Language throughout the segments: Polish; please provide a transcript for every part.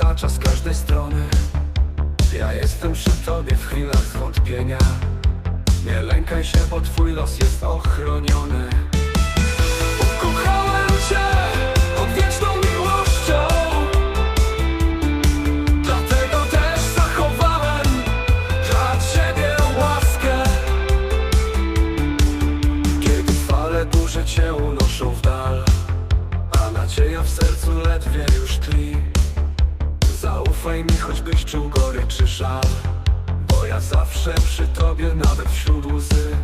otacza z każdej strony. Ja jestem przy tobie w chwilach zwątpienia Nie lękaj się, bo twój los jest ochroniony. Ukochałem cię odwieczną miłością. Dlatego też zachowałem Kiedy fale duże cię unoszą w dal A nadzieja w sercu ledwie już tli Zaufaj mi, choćbyś czuł gory czy żal Bo ja zawsze przy tobie, nawet wśród łzy.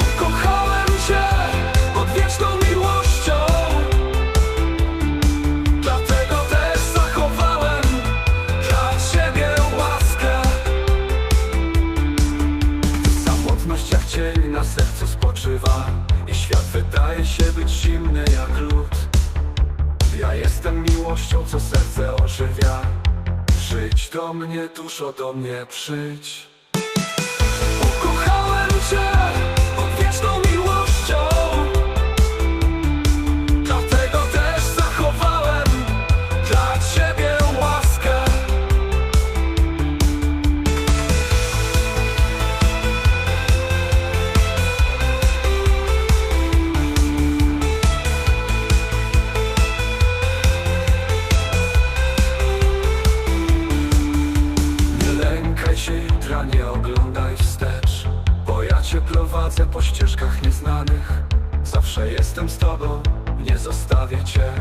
Ukochałem cię odwieczną miłością Dlatego też zachowałem dla ciebie łaskę. Samotność jak cień na sercu spoczywa I świat wydaje się być zimny jak lód Ja jestem miłością, co serce ożywia. Przyjdź do mnie, duszo do mnie przyjdź nie oglądaj wstecz Bo ja cię prowadzę po ścieżkach nieznanych. Zawsze jestem z tobą, nie zostawię cię.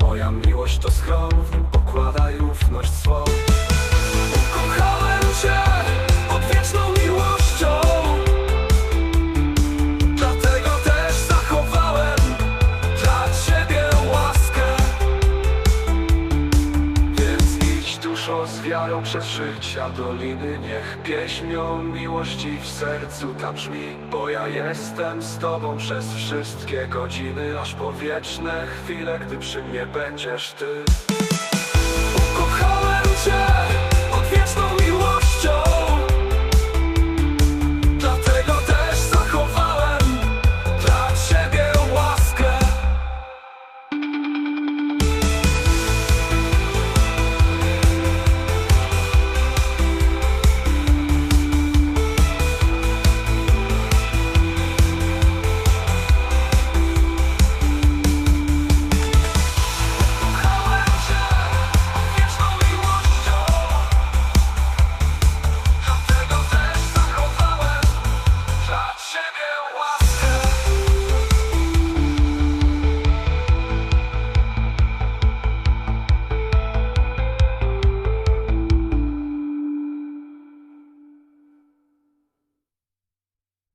Moja miłość to schron, pokładaj ufność swą wiarą przez życia doliny. Niech pieśń o miłości w sercu tam brzmi Bo ja jestem z tobą przez wszystkie godziny Aż po wieczne chwile, gdy przy mnie będziesz ty